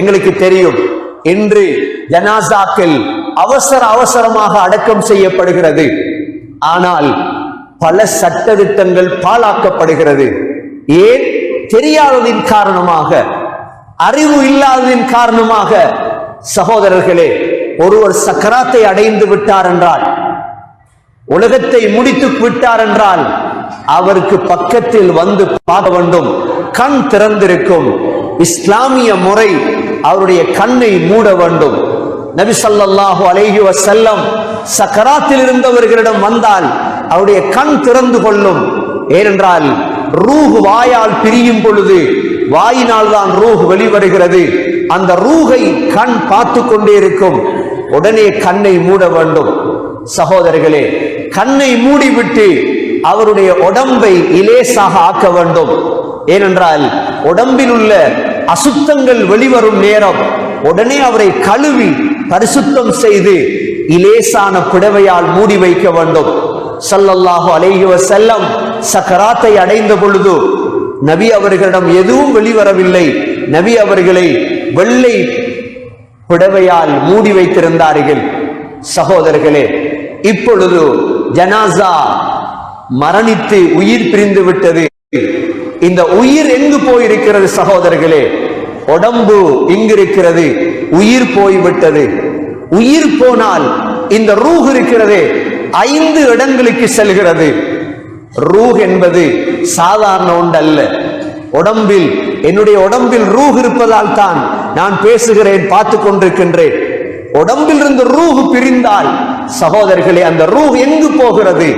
எங்களுக்கு தெரியும். இன்று ஜனாசாக்கள் அவசர அவசரமாக அடக்கம் செய்யப்படுகிறது. ஆனால் பல சட்டத்திட்டங்கள் பாழாக்கப்படுகிறது. ஏன்? தெரியாததின் காரணமாக அறிவு இல்லாததின் காரணமாக. சகோதரர்களே ஒருவர் சக்கராத்தை அடைந்து விட்டார் என்றால் உலகத்தை முடித்து விட்டார் என்றால் அவருக்கு பக்கத்தில் வந்து பார்க்க வேண்டும். கண் திறந்திருக்கும். இஸ்லாமிய முறை அவருடைய கண்ணை மூட வேண்டும். நபி சல்லாஹு அலேஹி வசல்லம் சக்கராத்தில் இருந்தவர்களிடம் வந்தால் அவருடைய கண் திறந்து கொள்ளும். ஏனென்றால் ரூஹ் வாயால் பிரியும் பொழுது வாயினால் தான் ரூஹ் வெளிவருகிறது. அந்த ரூகை கண் பார்த்து கொண்டே இருக்கும். உடனே கண்ணை மூட வேண்டும். சகோதரர்களே கண்ணை மூடிவிட்டு அவருடைய உடம்பை இலேசாக ஆக்க வேண்டும். ஏனென்றால் உடம்பில் உள்ள அசுத்தங்கள் வெளிவரும் நேரம். உடனே அவரை கழுவி பரிசுத்தம் செய்து இலேசான புடவையால் மூடி வைக்க வேண்டும். ஸல்லல்லாஹு அலைஹி செல்லம் சக்கராத்தை அடைந்த பொழுது நபி அவர்களிடம் எதுவும் வெளிவரவில்லை. நபி அவர்களை வெள்ளை புடவையால் மூடி வைத்திருந்தார்கள். சகோதரர்களே இப்பொழுது ஜனாசா மரணித்து உயிர் பிரிந்து விட்டது. இந்த உயிர் எங்கு போயிருக்கிறது சகோதரர்களே? உடம்பு இங்கு இருக்கிறது உயிர் போய்விட்டது. உயிர் போனால் இந்த ரூஹ் இருக்கிறதே ஐந்து இடங்களுக்கு செல்கிறது. ரூஹ் என்பது சாதாரண ஒன்றல்ல. உடம்பில் என்னுடைய உடம்பில் ரூஹ் இருப்பதால் தான் நான் பேசுகிறேன் பார்த்து கொண்டிருக்கின்றேன். உடம்பில் இருந்து ரூஹ் பிரிந்தால் சகோதரர்களே அந்த ரூஹ் எங்கு போகிறது?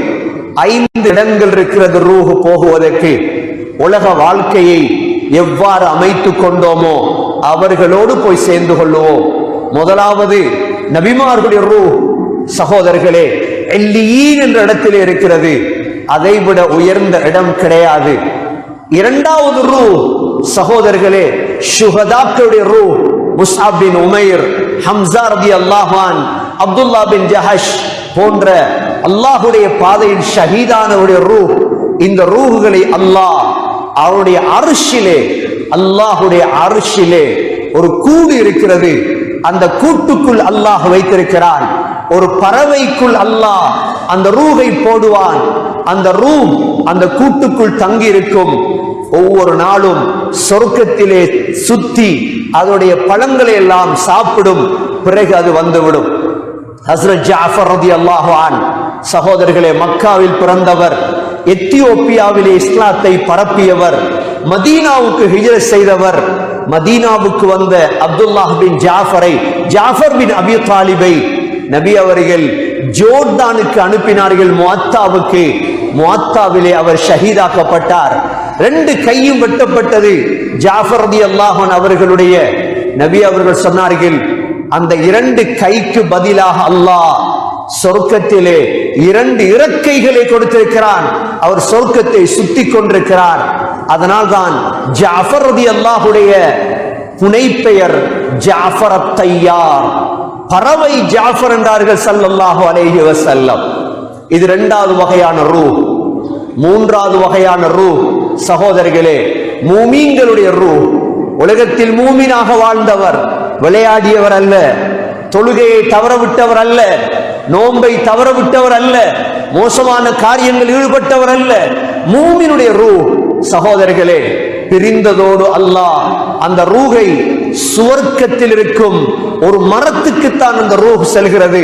ஐந்து இடங்கள் இருக்கிறது ரூஹ் போகுவதற்கு. உலக வாழ்க்கையை எவ்வாறு அமைத்து கொண்டோமோ அவர்களோடு போய் சேர்ந்து கொள்ளுவோம். முதலாவது நபிமார்களுடைய ரூ சகோதரர்களே எல்லியீன் என்ற இடத்திலே இருக்கிறது. அதைவிட உயர்ந்த இடம் கிடையாது. இரண்டாவது ரூ சகோதரர்களே சுகதாக்களுடைய ரூ முஸ்ஆப் பின் உமைர் ஹம்சா ரபி அல்லாஹான் அப்துல்லா பின் ஜஹஷ் போன்ற அல்லாஹுடைய பாதையில் ஷஹீதானவருடைய ரூ இந்த ரூஹுகளை அல்லாஹ் அவருடைய அரிசிலே அல்லாஹுடைய அரிசிலே ஒரு கூடு இருக்கிறது. அந்த கூட்டுக்குள் அல்லாஹ் வைத்திருக்கிறான். ஒரு பறவைக்குள் அல்லாஹ் அந்த ரூகை போடுவான். அந்த ரூ அந்த கூட்டுக்குள் தங்கி இருக்கும் ஒவ்வொரு நாளும் சொர்க்கத்திலே சுத்தி அதனுடைய பழங்களை எல்லாம் சாப்பிடும். பிறகு அது வந்துவிடும். ஹஸ்ரத் ஜாஃபர் ரதி அல்லாஹான் சகோதரர்களே மக்காவில் பிறந்தவர். எத்தியோப்பியாவிலே இஸ்லாத்தை பரப்பியவர் மதீனாவுக்கு ஹிஜர செய்தவர். மதீனாவுக்கு வந்த அப்துல்லாஹ் பின் ஜாஃபரை ஜாஃபர் பின் அபி தாலிபை நபி அவர்கள் ஜோர்டானுக்கு அனுப்பினார்கள் முவாத்தாவுக்கு முவாத்தாவிலே அவர் ஷஹீதாக்கப்பட்டார். ரெண்டு கையும் வெட்டப்பட்டது. ஜாஃபர் ரதி அல்லாஹன் அவர்களுடைய நபி அவர்கள் சொன்னார்கள் அந்த இரண்டு கைக்கு பதிலாக அல்லாஹ் சொர்க்கத்திலே இரண்டு இறக்கைகளை கொடுத்திருக்கிறான். அவர் சொர்க்கத்தை சுத்தி கொண்டிருக்கிறார். அதனால் தான் ஜாஃபர் ரதி அல்லாஹுடைய புனைப்பெயர் ஜாஃபர் தையார் பறவை ஜாஃபர் என்றார்கள் சல்லல்லாஹு அலைஹி வசல்லம் இது இரண்டாவது வகையான ரூ. மூன்றாவது வகையான ரூ. சகோதரிகளே மூமீன்களுடைய ரூ. உலகத்தில் மூமீனாக வாழ்ந்தவர் விளையாடியவர் அல்ல. தொழுகையை தவற விட்டவர் அல்ல. நோன்பை தவற விட்டவர் அல்ல. மோசமான காரியங்கள் ஈடுபட்டவர் அல்ல. மூமினுடைய ரூ சகோதரர்களே பிரிந்ததோடு அல்லாஹ் அந்த ரூகை சுவர்க்கத்தில் இருக்கும் ஒரு மரத்துக்குத்தான் அந்த ரூஹ் செல்கிறது.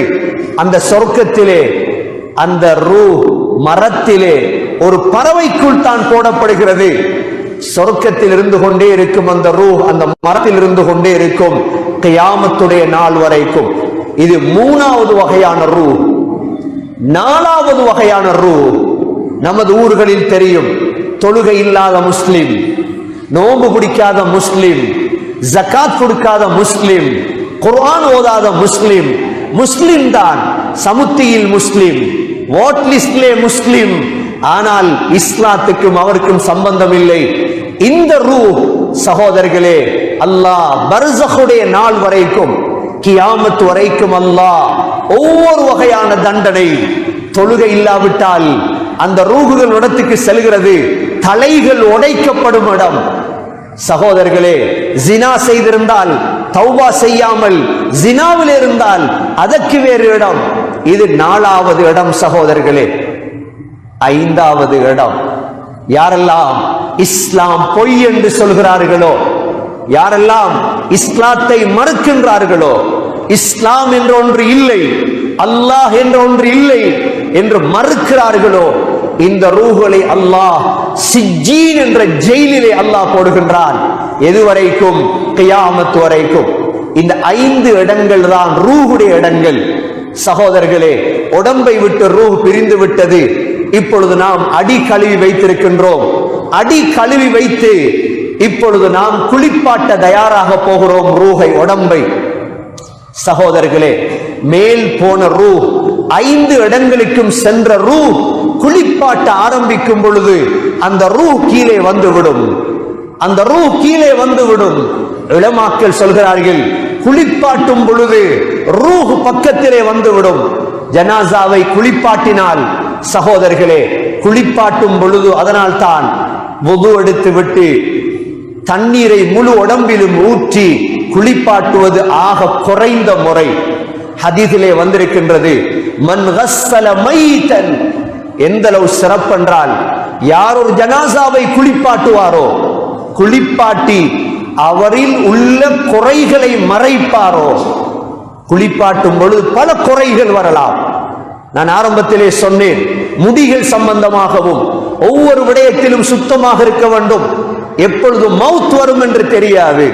அந்த சொர்க்கத்திலே அந்த ரூ மரத்திலே ஒரு பறவைக்குள் தான் போடப்படுகிறது. சொர்க்கத்தில் இருந்து கொண்டே இருக்கும் அந்த ரூ அந்த மரத்தில் இருந்து கொண்டே இருக்கும். கியாமத்துடைய நாள் வரைக்கும். இது மூணாவது வகையான ரூ. நாலாவது வகையான ரூ. நமது ஊர்களில் தெரியும் தொழுகை இல்லாத முஸ்லிம் நோம்பு பிடிக்காத முஸ்லிம் ஜக்காத் கொடுக்காத முஸ்லிம் குர்ஆன் ஓதாத முஸ்லிம் முஸ்லிம் தான் சமுத்தியில் முஸ்லிம் வாட் லிஸ்ட்லே முஸ்லிம். ஆனால் இஸ்லாத்துக்கும் அவருக்கும் சம்பந்தம் இல்லை இந்த ரூ சகோதரர்களே அல்லாஹ் பர்சகுடைய நாள் வரைக்கும் கியாமத் வரைக்கும் அல்லாஹ் ஒவ்வொரு வகையான தண்டனை தொழுகை இல்லாவிட்டால் அந்த ரூகுகள் இடத்துக்கு செல்கிறது தலைகள் உடைக்கப்படும் இடம். சகோதரர்களே ஜினா செய்திருந்தால் தௌபா செய்யாமல் ஜினாவில் இருந்தால் அதற்கு வேறு இடம். இது நாலாவது இடம் சகோதரர்களே. ஐந்தாவது இடம். யாரெல்லாம் இஸ்லாம் பொய் என்று சொல்கிறார்களோ யாரெல்லாம் இஸ்லாத்தை மறுக்கின்றார்களோ இஸ்லாம் என்ற ஒன்று இல்லை அல்லாஹ் என்ற ஒன்று இல்லை என்று மறுக்கிறார்களோ இந்த ரூகளை அல்லாஹ் சிஜீன் என்ற ஜெயிலிலே அல்லாஹ் போடுகின்றான். எதுவரைக்கும்? கியாமத்து வரைக்கும். இந்த ஐந்து இடங்கள் தான் ரூஹுடைய இடங்கள். சகோதரர்களே உடம்பை விட்டு ரூஹ் பிரிந்து விட்டது. இப்பொழுது நாம் அடி கழுவி வைத்திருக்கின்றோம். அடி கழுவி வைத்து இப்பொழுது நாம் குளிப்பாட்ட தயாராக போகிறோம் ரூஹை உடம்பை. சகோதரர்களே மேல் போன ரூ ஐந்து இடங்களுக்கும் சென்ற ரூ குளிப்பாட்ட ஆரம்பிக்கும் பொழுது அந்த ரூ கீழே வந்துவிடும். அந்த ரூ கீழே வந்துவிடும். இளமாக்கள் சொல்கிறார்கள் குளிப்பாட்டும் பொழுது ரூஹ் பக்கத்திலே வந்துவிடும். ஜனாசாவை குளிப்பாட்டினால் சகோதரர்களே குளிப்பாட்டும் பொழுது அதனால் தான் வுது எடுத்து விட்டு தண்ணீரை முழு உடம்பிலும் ஊற்றி குளிப்பாட்டுவது ஆக குறைந்த முறை. ஹதீஸிலே வந்திருக்கின்றது மன் கஸ்ஸல மைத்தன் எந்த அளவு சிறப்பென்றால் யார் ஒரு ஜனாசாவை குளிப்பாட்டுவாரோ குளிப்பாட்டி அவரில் உள்ள குறைகளை மறைப்பாரோ குளிப்பாட்டும் பொழுது பல குறைகள் வரலாம். நான் ஆரம்பத்திலே சொன்னேன் முடிகள் சம்பந்தமாகவும் ஒவ்வொரு விடயத்திலும் சுத்தமாக இருக்க வேண்டும். எப்பொழுது மவுத் வரும் என்று தெரியாது.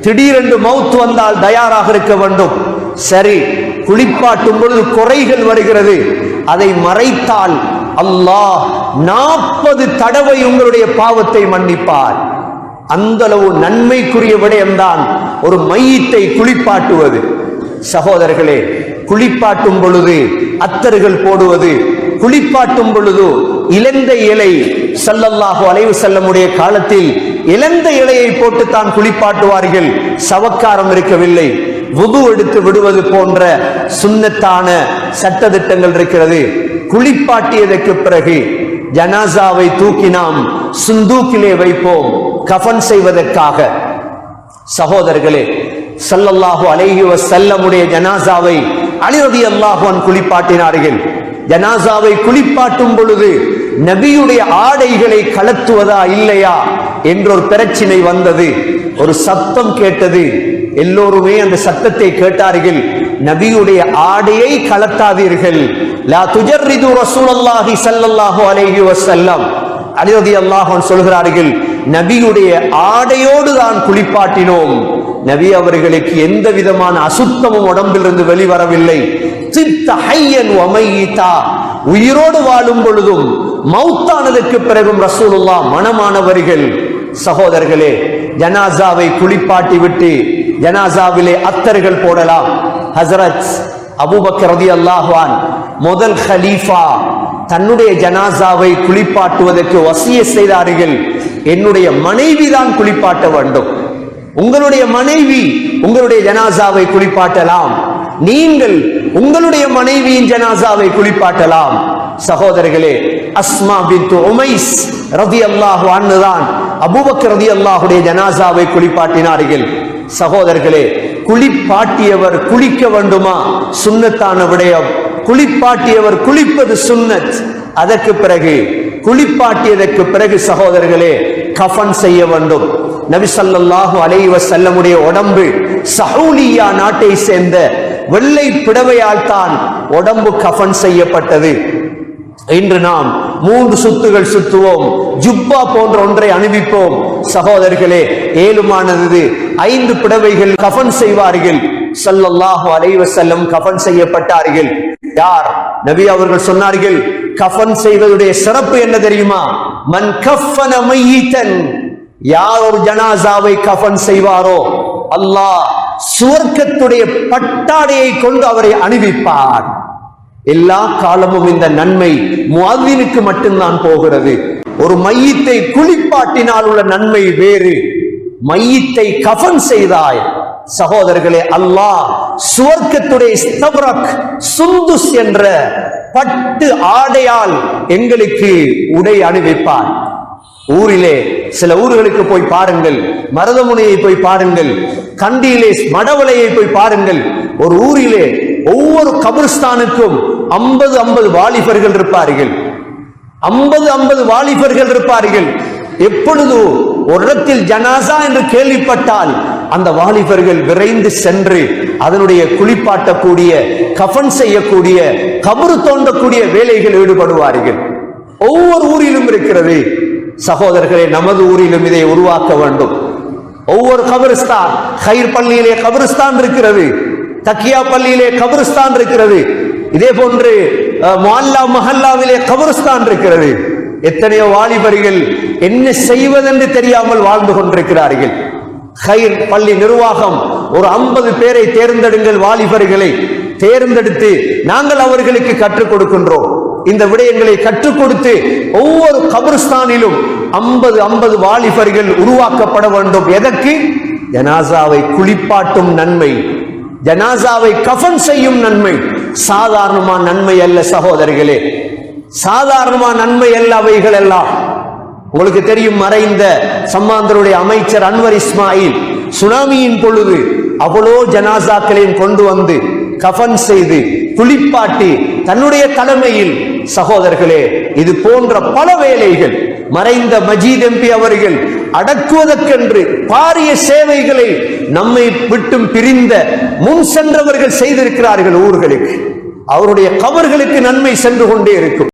திடீரென்று மவுத் வந்தால் தயாராக இருக்க வேண்டும். சரி குளிப்பாட்டும் பொழுது குறைகள் வருகிறது. அதை மறைத்தால் அல்லாஹ் நாற்பது தடவை உங்களுடைய பாவத்தை மன்னிப்பார். அந்த அளவு நன்மைக்குரிய விடயம்தான் ஒரு மையத்தை குளிப்பாட்டுவது. சகோதரர்களே குளிப்பாட்டும் பொழுது அத்தர்கள் போடுவது குளிப்பாட்டும் பொழுது இழந்த இலை சல்லல்லாஹு அலைவு செல்லமுடைய காலத்தில் இழந்த இலையை போட்டு தான் குளிப்பாட்டுவார்கள். சவக்காரம் இருக்கவில்லை. வுது எடுத்து விடுவது போன்ற சுண்ணத்தான சட்டதிட்டங்கள் இருக்கிறது. குளிப்பாட்டியதற்கு பிறகு ஜனாசாவை தூக்கி நாம் சுந்தூக்கிலே வைப்போம். கஃன் செய்வதற்காக. சகோதரர்களே சல்லல்லாஹு அலைஹி வசல்லமுடைய ஜனாசாவை அலிரதி அல்லாஹுவன் குளிப்பாட்டினார்கள். ஜனாசாவை குளிப்பாட்டும் பொழுது நபியுடைய ஆடைகளை கலத்துவதா இல்லையா என்ற ஒரு பிரச்சினை வந்தது. ஒரு சத்தம் கேட்டது. எல்லோருமே அந்த சத்தத்தை கேட்டார்கள் நபியுடைய ஆடையை கலத்தாதீர்கள். லா துஜர்ரிது ரசூலல்லாஹி ஸல்லல்லாஹு அலைஹி வஸல்லம். அலிரதி அல்லாஹன் சொல்கிறார்கள் நபியுடைய ஆடையோடு தான் குளிப்பாட்டினோம். நபி அவர்களுக்கு எந்த விதமான அசுத்தமும் உடம்பிலிருந்து வெளிவரவில்லை. உயிரோடு வாழும் பொழுதும் மௌத்தானதுக்கு பிறகும் ரசூலுல்லா மனமானவர்கள். சகோதரர்களே ஜனாசாவை குளிப்பாட்டி விட்டு ஜனாசாவிலே அத்தர்கள் போடலாம். ஹசரத் அபூபக்கர் ரதி அல்லாஹ்வான் முதல் ஹலீஃபா தன்னுடைய ஜனாசாவை குளிப்பாட்டுவதற்கு வசிய செய்தார்கள். என்னுடைய மனைவி தான் குளிப்பாட்ட வேண்டும். உங்களுடைய மனைவி உங்களுடைய ஜனாசாவை குளிப்பாட்டலாம். நீங்கள் உங்களுடைய மனைவியின் ஜனாசாவை குளிப்பாட்டலாம். சகோதரர்களே அஸ்மா பின் உமைஸ் ரதி அல்லாஹு அண்ணுதான் அபுபக் ரதி அல்லாஹுடைய ஜனாசாவை குளிப்பாட்டினார்கள். சகோதரர்களே குளிப்பாட்டியவர் குளிக்க வேண்டுமா? சுண்ணத்தான விடயம். குளிப்பாட்டியவர் குளிப்பது சுன்னத் அதற்கு பிறகு குளிப்பாட்டியதற்கு பிறகு சகோதரர்களே கஃபன் செய்ய வேண்டும். நபி ஸல்லல்லாஹு அலைஹி வஸல்லமுடைய உடம்பு சஹூலியா நாட்டை சேர்ந்த வெள்ளை பிடவையால் தான் உடம்பு கஃபன் செய்யப்பட்டது. இன்று நாம் மூன்று சுத்துகள் சுத்துவோம். ஜுப்பா போன்ற ஒன்றை அணிவிப்போம். சகோதரர்களே ஏழுமானது ஐந்து பிடவைகள் கஃபன் செய்வார்கள். சல்லல்லாஹு அலைவ செல்லம் கஃபன் செய்யப்பட்டார்கள். யார்? நபி அவர்கள் சொன்னார்கள் கஃபன் செய்வதுடைய சிறப்பு என்ன தெரியுமா? மன் கஃபன மையித்தன். யார் ஒரு ஜனாசாவை கஃபன் செய்வாரோ? அல்லாஹ் சுவர்க்கத்துடைய பட்டாடையை கொண்டு அவரை அணிவிப்பார். எல்லா காலமும் இந்த நன்மை முஅத்தினுக்கு மட்டும்தான் போகிறது. ஒரு மையத்தை குளிப்பாட்டினால் உள்ள நன்மை வேறு. மையத்தை கஃன் செய்தாய். சகோதரர்களே அல்லாஹ் சுவர்க்கத்துடைய ஸ்தவரக் சுந்துஸ் என்ற பட்டு ஆடையால் எங்களுக்கு உடை அணிவிப்பார். ஊரிலே சில ஊர்களுக்கு போய் பாருங்கள் மருதமுனையை போய் பாருங்கள் கண்டியிலே மடவளையை போய் பாருங்கள். ஒரு ஊரிலே ஒவ்வொரு கபிர்ஸ்தானுக்கும் ஐம்பது ஐம்பது வாலிபர்கள் இருப்பார்கள். ஐம்பது ஐம்பது வாலிபர்கள் இருப்பார்கள். எப்பொழுது ஒரு இடத்தில் ஜனாசா என்று கேள்விப்பட்டால் அந்த வாலிபர்கள் விரைந்து சென்று அதனுடைய குளிப்பாட்டக்கூடிய கஃபன் செய்யக்கூடிய கபரு தோண்டக்கூடிய வேலைகள் ஈடுபடுவார்கள். ஒவ்வொரு ஊரிலும் இருக்கிறது. சகோதரர்களே நமது ஊரிலும் இதை உருவாக்க வேண்டும். ஒவ்வொரு கபிரிஸ்தான் ஹைர் பள்ளியிலே கபிரிஸ்தான் இருக்கிறது தக்கியா பள்ளியிலே கபிரிஸ்தான் இருக்கிறது இதே போன்று அஹ், மஹல்லாவிலே கபிரிஸ்தான் இருக்கிறது. எத்தனையோ வாலிபர்கள் என்ன செய்வதென்று தெரியாமல் வாழ்ந்து கொண்டிருக்கிறார்கள். ஹைர் பள்ளி நிர்வாகம் ஒரு ஐம்பது பேரை தேர்ந்தெடுங்கள் வாலிபர்களை தேர்ந்தெடுத்து நாங்கள் அவர்களுக்கு கற்றுக் கொடுக்கின்றோம். இந்த விடயங்களை கற்றுக் கொடுத்து ஒவ்வொரு கபிரஸ்தானிலும் ஐம்பது ஐம்பது வாலிபர்கள் உருவாக்கப்பட வேண்டும். எதற்கு? ஜனாசாவை குளிப்பாட்டும் நன்மை. ஜனாசாவை கஃன் செய்யும் நன்மை. சாதாரணமா நன்மை அல்ல சகோதரிகளே சாதாரணமா நன்மை அல்ல அவைகள் எல்லாம் உங்களுக்கு தெரியும் மறைந்த சம்மாந்தருடைய அமைச்சர் அன்வர் இஸ்மாயில் சுனாமியின் பொழுது அவ்வளோ ஜனாசாக்களையும் கொண்டு வந்து கஃன் செய்து குளிப்பாட்டி தன்னுடைய தலைமையில் சகோதரர்களே இது போன்ற பல வேலைகள் மறைந்த மஜீத் எம்பி அவர்கள் அடக்குவதற்கென்று பாரிய சேவைகளை நம்மை விட்டும் பிரிந்த முன் சென்றவர்கள் செய்திருக்கிறார்கள் ஊர்களுக்கு. அவருடைய கவர்களுக்கு நன்மை சென்று கொண்டே இருக்கும்.